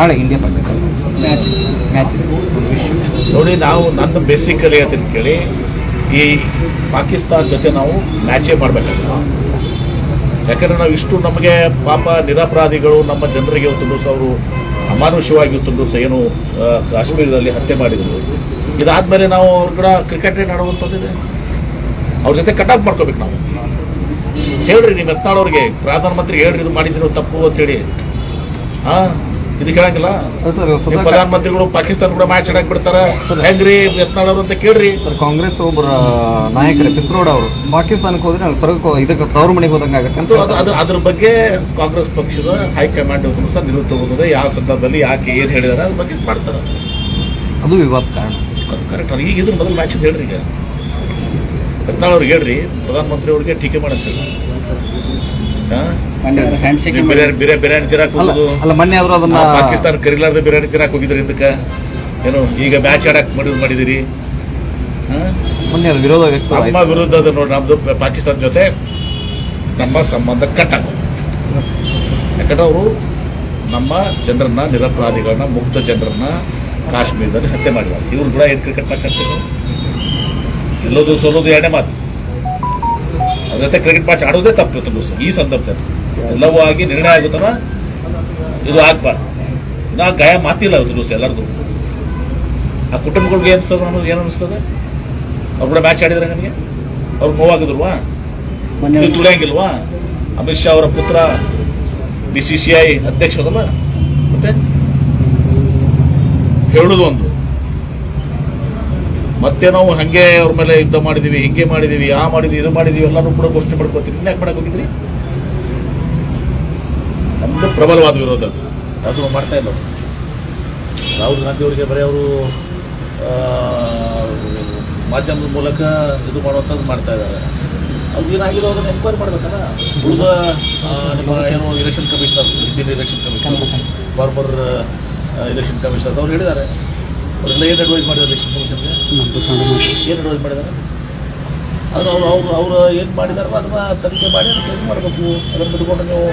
ನಾಳೆ India Pakistan match match ನೋಡಿ ನಾವು ನನ್ನ ಬೇಸಿಕಲಿ ಅದನ್ನು ಕೇಳಿ ಈ ಪಾಕಿಸ್ತಾನ ಜೊತೆ ನಾವು ಮ್ಯಾಚೇ ಮಾಡಬೇಕಲ್ಲ? ಯಾಕಂದ್ರೆ ನಾವು ಇಷ್ಟು ನಮಗೆ ಪಾಪ ನಿರಪರಾಧಿಗಳು ನಮ್ಮ ಜನರಿಗೆ ಇವತ್ತು ದಿವಸ ಅವರು ಅಮಾನುಷವಾಗಿ ಇವತ್ತು ದಿವಸ ಏನು ಕಾಶ್ಮೀರದಲ್ಲಿ ಹತ್ಯೆ ಮಾಡಿದರು. ಇದಾದಮೇಲೆ ನಾವು ಅವ್ರ ಕೂಡ ಕ್ರಿಕೆಟ್ ಆಡುವಂಥದ್ದಿದೆ. ಅವ್ರ ಜೊತೆ ಕಟ್ ಆಫ್ ಮಾಡ್ಕೋಬೇಕು ನಾವು. ಹೇಳ್ರಿ ನಿಮ್ಮ ಯತ್ನಾಳವ್ರಿಗೆ ಪ್ರಧಾನಮಂತ್ರಿ ಹೇಳ್ರಿ ಇದು ಮಾಡಿದ್ರು ತಪ್ಪು ಅಂತೇಳಿ ಹಾ ಇದು ಕೇಳಂಗಿಲ್ಲ ಪ್ರಧಾನಮಂತ್ರಿಗಳು ಪಾಕಿಸ್ತಾನ ಕೂಡ ಮ್ಯಾಚ್ ಆಡಕ್ ಬಿಡ್ತಾರ. ಹೆಂಗ್ರಿ ಯತ್ನಾಳವ್ರು ಅಂತ ಕೇಳ್ರಿ. ಸರ್ ಕಾಂಗ್ರೆಸ್ ಒಬ್ಬರ ನಾಯಕ ಪಿತ್ರೋಡ್ ಅವರು. ಪಾಕಿಸ್ತಾನಕ್ಕೆ ಹೋದ್ರೆ ನಾವು ಸ್ವರ್ಗ ಇದಕ್ಕೆ ತವರು ಮನೆಗೆ ಹೋದಂಗೆ ಆಗತ್ತಂತ ಅಂತೂ ಅದ್ರ ಅದ್ರ ಬಗ್ಗೆ ಕಾಂಗ್ರೆಸ್ ಪಕ್ಷದ ಹೈಕಮಾಂಡ್ ಸಹ ನಿಲುವು ತಗೋತದೆ ಯಾವ ಸಂದರ್ಭದಲ್ಲಿ ಯಾಕೆ ಏನ್ ಹೇಳಿದಾರೆ ಅದ್ರ ಬಗ್ಗೆ ಮಾಡ್ತಾರೆ. ಅದು ವಿವಾದ ಕಾರಣ. ಕರೆಕ್ಟ್ ಈಗ ಇದ್ರ ಮೊದಲು ಮ್ಯಾಚ್ ಹೇಳ್ರಿ ಈಗ. ಎತ್ನಾಳವ್ರಿಗೆ ಹೇಳ್ರಿ ಪ್ರಧಾನಮಂತ್ರಿ ಅವ್ರಿಗೆ ಟೀಕೆ ಮಾಡಂತ ಬಿರಿಯಾನಿ ಬಿರಿಯಾನಿ ಬಿರಿಯಾನಿ ತಿರಾಕ್ ಅಲ್ಲ ಹೋಗುದು? ಅಲ್ಲ ಮೊನ್ನೆ ಆದ್ರೂ ಅದನ್ನ ಪಾಕಿಸ್ತಾನ ಕರಿಲಾರ್ದ ಬಿರಿಯಾನಿ ತಿರಾಕ್ ಹೋಗಿದ್ರಿ ಇದಕ್ಕೆ? ಏನು ಈಗ ಮ್ಯಾಚ್ ಆಡಕ್ ಮಾಡಿದ್ ಮಾಡಿದಿರಿ. ಹಾ? ಮೊನ್ನೆ ವಿರೋಧ ವ್ಯಕ್ತ ನಮ್ಮ ಅದು ನೋಡಿ ನಮ್ದು ಪಾಕಿಸ್ತಾನ ಜೊತೆ ನಮ್ಮ ಸಂಬಂಧ ಕಟ್ಟ. ಯಾಕಂದ್ರೆ ಅವರು ನಮ್ಮ ಜನರನ್ನ ನಿರಪರಾಧಿಗಳನ್ನ ಮುಗ್ಧ ಜನರನ್ನ ಕಾಶ್ಮೀರದಲ್ಲಿ ಹತ್ಯೆ ಮಾಡಿದ್ದಾರೆ. ಇವ್ರು ಕೂಡ ಏನು ಕ್ರಿಕೆಟ್ ಮ್ಯಾಚ್ ಆಡ್ತಾರೆ ಎಲ್ಲೋದು ಸೋಲೋದು ಎರಡೇ ಮಾತು. ಜೊತೆ ಕ್ರಿಕೆಟ್ ಮ್ಯಾಚ್ ಆಡೋದೇ ತಪ್ಪು ಇವತ್ತು ಈ ಸಂದರ್ಭದಲ್ಲಿ. ಎಲ್ಲವೂ ಆಗಿ ನಿರ್ಣಯ ಆಗುತ್ತಲ್ಲ ಇದು ಆಗ್ಬಾರ್ದು. ನಾ ಗಾಯ ಮಾತಿಲ್ಲ ಇವತ್ತು ದಿವಸ ಎಲ್ಲರದು ಆ ಕುಟುಂಬಗಳಿಗೆ ಅನಿಸ್ತದ ಅನ್ನೋದು ಏನು ಅನಿಸ್ತದೆ? ಅವ್ರು ಕೂಡ ಮ್ಯಾಚ್ ಆಡಿದ್ರೆ ನನಗೆ ಅವ್ರು ನೋವಾಗಿದ್ರುವಾ ತುಳಿಯಂಗಿಲ್ವಾ? ಅಮಿತ್ ಶಾ ಅವರ ಪುತ್ರ ಬಿ ಸಿ ಸಿ ಐ ಅಧ್ಯಕ್ಷ ಅದಲ್ಲ? ಮತ್ತೆ? ಹೇಳುದು ಒಂದು. ಮತ್ತೆ ನಾವು ಹಂಗೆ ಅವ್ರ ಮೇಲೆ ಯುದ್ಧ ಮಾಡಿದೀವಿ ಹಿಂಗೆ ಮಾಡಿದೀವಿ ಆ ಮಾಡಿದೀವಿ ಇದು ಮಾಡಿದೀವಿ ಎಲ್ಲಾನು ಕೂಡ ಘೋಷಣೆ ಮಾಡ್ಕೋತೀವಿ. ಇನ್ಯಾಕೆ ಮಾಡಕ್ ಹೋಗಿದ್ರಿ ನಮ್ದು ಪ್ರಬಲವಾದ ವಿರೋಧ. ಅದು. ಮಾಡ್ತಾ ಇಲ್ಲ ರಾಹುಲ್ ಗಾಂಧಿ ಅವರಿಗೆ ಬರೀ ಅವರು ಮಾಧ್ಯಮದ ಮೂಲಕ ಇದು ಮಾಡುವಂಥದ್ದು ಮಾಡ್ತಾ ಇದ್ದಾರೆ. ಅವ್ರು ಏನಾಗಿರೋ ಅದನ್ನ ಎಂಕ್ವೈರಿ ಮಾಡ್ಬೇಕಲ್ಲ? ಉಳಿದ ನಿಮ್ಮ ಏನು election commissioner Indian election commissioner former election commissioners ಅವ್ರು ಹೇಳಿದ್ದಾರೆ. ಅವರೆಲ್ಲ ಏನು ಅಡ್ವೈಸ್ ಮಾಡಿದ್ದಾರೆ ಏನು ಅಡ್ವೈಸ್ ಮಾಡಿದ್ದಾರೆ? ಅದು ಅವ್ರು ಅವ್ರು ಅವ್ರು ಏನು ಮಾಡಿದಾರಲ್ಲ ಅದನ್ನ ತನಿಖೆ ಮಾಡಿ ಅದಕ್ಕೆ ಏನು ಮಾಡಬೇಕು. ಅದನ್ನು ಬಿಟ್ಕೊಂಡು ನೀವು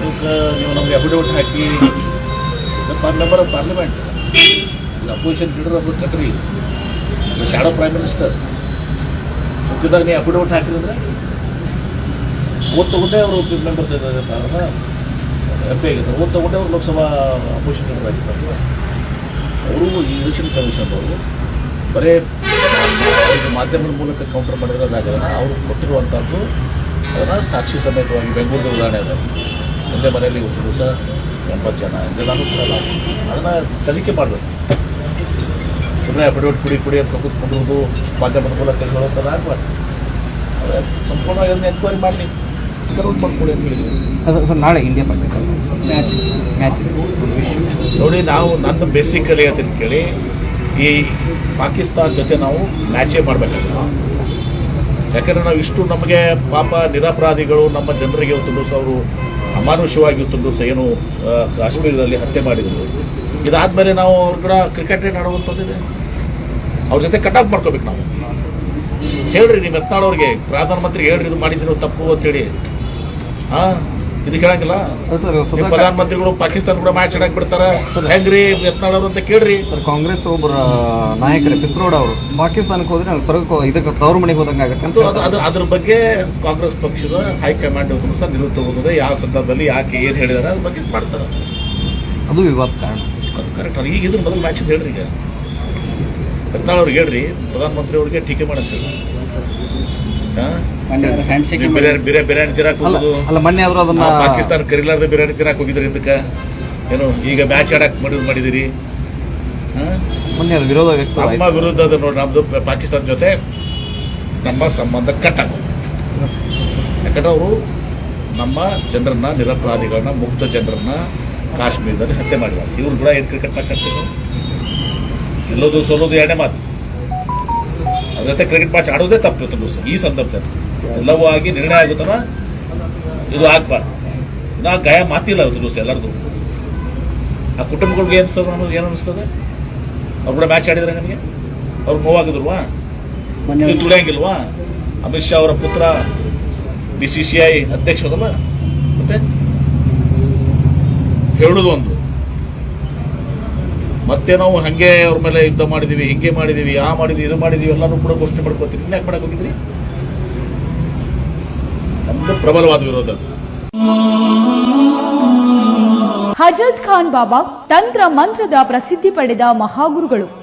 ನೀವು ನೀವು ನಮಗೆ affidavit hockey. Member of parliament opposition leader of country. Shadow prime minister ಮುಖ್ಯದಾಗ ನೀವು ಅಫಿಡವಿಟ್ ಹಾಕಿದ್ರೆ ಓದ್ ತಗೊಂಡೇ ಅವರು ಮೆಂಬರ್ಸ್ ಇದ್ದಾರೆ ಎಂ ಪಿ ಆಗಿದ್ದಾರೆ. ಓದ್ ತಗೊಂಡೇ ಅವರು ಲೋಕಸಭಾ ಅಪೋಸಿಷನ್ ಲೀಡರ್ ಆಗಿದ್ದಾರೆ. ಅವರು ಈ ಎಲೆಕ್ಷನ್ ಕಮಿಷನ್ ಅವರು. ಬರೇ ಮಾಧ್ಯಮದ ಮೂಲಕ ಕೌಂಟರ್ ಮಾಡಿರೋದಾಗಲ್ಲ ಅವರು ಕೊಟ್ಟಿರುವಂಥದ್ದು ಅದನ್ನು ಸಾಕ್ಷಿ ಸಮೇತವಾಗಿ ಬೆಂಗಳೂರು ಉದಾಹರಣೆ ಅದ. ಮುಂದೆ ಮನೆಯಲ್ಲಿ ಒಂದು ದಿವಸ ಎಂಬತ್ತು ಜನ. ಇದೆಲ್ಲಾನು ಕೊಡಲ್ಲ ಅದನ್ನು ತನಿಖೆ ಮಾಡಬೇಕು. ಸುಮ್ಮನೆ ಅಫಿಡವಿಟ್ ಕುಡಿ ಕುಡಿ ಅಂತ ಕೂತ್ಕೊಂಡಿರೋದು ಮಾಧ್ಯಮದ ಮೂಲಕ ಹೇಳೋಂಥದ್ದು ಆಗಬಾರ್ದು. ಅದೇ ಸಂಪೂರ್ಣವಾಗಿ ಅದನ್ನ ಎನ್ಕ್ವೈರಿ ಮಾಡಿ. ಕರೋಡ್ ಮಾಡಿಕೊಡಿ ಅಂತ ಹೇಳಿದ್ವಿ ಸರ್ ನಾಳೆ ಇಂಡಿಯಾ ಮ್ಯಾಚ್ ಮ್ಯಾಚ್ ನೋಡಿ, ನಾವು ನನ್ನ ಬೇಸಿಕಲಿ ಅಂತ ಕೇಳಿ, ಈ ಪಾಕಿಸ್ತಾನ ಜೊತೆ ನಾವು ಮ್ಯಾಚೇ ಮಾಡಬೇಕಾಗಿಲ್ಲ ಯಾಕಂದರೆ ನಾವು ಇಷ್ಟು ನಮಗೆ ಪಾಪ ನಿರಪರಾಧಿಗಳು ನಮ್ಮ ಜನರಿಗೆ ಇವತ್ತು ದಿವಸ ಅವರು ಅಮಾನುಷವಾಗಿ ಇವತ್ತು ದಿವಸ ಏನು ಕಾಶ್ಮೀರದಲ್ಲಿ ಹತ್ಯೆ ಮಾಡಿದರು. ಇದಾದಮೇಲೆ ನಾವು ಅವ್ರ ಕೂಡ ಕ್ರಿಕೆಟ್ ಆಡುವಂಥದ್ದಿದೆ? ಅವ್ರ ಜೊತೆ ಕಟ್ ಆಫ್ ಮಾಡ್ಕೋಬೇಕು ನಾವು. ಹೇಳ್ರಿ ನಿಮ್ಮ ಯತ್ನಾಳವ್ರಿಗೆ ಪ್ರಧಾನಮಂತ್ರಿ ಹೇಳ್ರಿ, ಇದು ಮಾಡಿದ್ರು ತಪ್ಪು ಅಂತೇಳಿ. ಹಾ ಇದು ಕೇಳಂಗಿಲ್ಲ ಸುಧಾಕರ್ ಪ್ರಧಾನಮಂತ್ರಿಗಳು ಪಾಕಿಸ್ತಾನ ಕೂಡ ಮ್ಯಾಚ್ ಆಡಕ್ ಬಿಡ್ತಾರ. ಹೆಂಗ್ರಿ ಯತ್ನಾಳವ್ರು ಅಂತ ಕೇಳ್ರಿ. ಸರ್ ಕಾಂಗ್ರೆಸ್ ಒಬ್ಬರ ನಾಯಕರೇ ಪಿತ್ರೋಡ್ ಅವರು. ಪಾಕಿಸ್ತಾನಕ್ಕೆ ಹೋದ್ರೆ ಸ್ವರ್ಗ ಇದಕ್ಕೆ ತವರು ಮನೆಗೆ ಹೋದಂಗೆ ಆಗತ್ತೆ. ಅದ್ರ ಬಗ್ಗೆ ಕಾಂಗ್ರೆಸ್ ಪಕ್ಷದ ಹೈಕಮಾಂಡ್ ಸಹ ನಿಲುವು ತಗೋತದೆ ಯಾವ ಸಂದರ್ಭದಲ್ಲಿ ಯಾಕೆ ಏನ್ ಹೇಳಿದಾರೆ ಅದ್ರ ಬಗ್ಗೆ ಮಾಡ್ತಾರೆ. ಅದು ವಿವಾದ ಕಾರಣ. ಕರೆಕ್ಟ್ ಈಗ ಇದ್ರ ಮೊದಲು ಮ್ಯಾಚ್ ಹೇಳ್ರಿ ಈಗ. ಎತ್ನಾಳವ್ರಿಗೆ ಹೇಳ್ರಿ ಪ್ರಧಾನಮಂತ್ರಿ ಅವ್ರಿಗೆ ಟೀಕೆ ಮಾಡಂತ ಹೇಳಿ ಹಾ? ನೀವು ಬಿರಿಯಾನಿ ಬಿರಿಯಾನಿ ಬಿರಿಯಾನಿ ತಿರಾಕ್ ಅಲ್ಲ ಹೋಗುದು ಅಲ್ಲ ಮೊನ್ನೆ ಆದ್ರೂ ಅದನ್ನ ಪಾಕಿಸ್ತಾನ ಕರಿಲಾರ್ದ ಬಿರಿಯಾನಿ ತಿರಾಕ್ ಹೋಗಿದ್ರಿ ಇದಕ್ಕೆ? ಏನು ಈಗ ಮ್ಯಾಚ್ ಆಡಕ್ ಮಾಡಿದ್ ಮಾಡಿದಿರಿ. ಹಾ? ಮೊನ್ನೆ ಅದು ವಿರೋಧ ಅದ ನಮ್ಮ ವಿರುದ್ಧದ ನೋಡಿ ನಮ್ದು ಪಾಕಿಸ್ತಾನ ಜೊತೆ ನಮ್ಮ ಸಂಬಂಧ ಕಟ್ಟ. ಯಾಕಂದ್ರೆ ಅವರು ನಮ್ಮ ಜನರನ್ನ ನಿರಪರಾಧಿಗಳನ್ನ ಮುಕ್ತ ಜನರನ್ನ ಕಾಶ್ಮೀರದಲ್ಲಿ ಹತ್ಯೆ ಮಾಡಿದ್ದಾರೆ. ಇವ್ರು ಕೂಡ ಏನು ಕ್ರಿಕೆಟ್ ಮ್ಯಾಚ್ ಎಲ್ಲೋದು ಗೆಲ್ಲೋದು ಸೋಲೋದು ಎರಡೇ ಮಾತು. ಅವ್ರ ಜೊತೆ ಕ್ರಿಕೆಟ್ ಮ್ಯಾಚ್ ಆಡೋದೇ ತಪ್ಪು ದಿವಸ ಈ ಸಂದರ್ಭದಲ್ಲಿ. ಎಲ್ಲವೂ ಆಗಿ ನಿರ್ಣಯ ಆಗುತ್ತಲ್ಲ ಇದು ಆಗ್ಬಾರ್ದು. ನಾ ಗಾಯ ಮಾತಿಲ್ಲ ಅದು ದಿವಸ ಎಲ್ಲರದು ಆ ಕುಟುಂಬಗಳಿಗೆ ಅನಿಸ್ತದ ಅನ್ನೋದು ಏನು ಅನಿಸ್ತದೆ? ಅವ್ರು ಕೂಡ ಮ್ಯಾಚ್ ಆಡಿದ್ರೆ ನನಗೆ ಅವ್ರು ನೋವಾಗಿದ್ರುವಾ ನೀವು ತುಳಿಯಂಗಿಲ್ವಾ? ಅಮಿತ್ ಶಾ ಅವರ ಪುತ್ರ ಬಿ ಸಿ ಸಿ ಐ ಅಧ್ಯಕ್ಷ ಅದಲ್ಲ? ಮತ್ತೆ? ಹೇಳುದು ಒಂದು. ಮತ್ತೆ ನಾವು ಹಂಗೆ ಅವ್ರ ಮೇಲೆ ಯುದ್ಧ ಮಾಡಿದೀವಿ, ಹಿಂಗೆ ಮಾಡಿದೀವಿ, ಆ ಮಾಡಿದೀವಿ, ಇದು ಮಾಡಿದೀವಿ, ಎಲ್ಲಾನು ಕೂಡ ಘೋಷಣೆ ಮಾಡ್ಕೋತೀವಿ. ಇನ್ಯಾಕೆ ಮಾಡಕ್ ಹೋಗಿದ್ರಿ? ನಮ್ದು ಪ್ರಬಲವಾದ ವಿರೋಧ. ಹಜರತ್ ಖಾನ್ ಬಾಬಾ ತಂತ್ರ ಮಂತ್ರದ ಪ್ರಸಿದ್ಧಿ ಪಡೆದ ಮಹಾಗುರುಗಳು.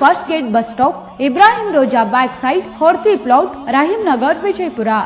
first gate bus stop Ibrahim Roza back side Horti plot Rahim Nagar Vijayapura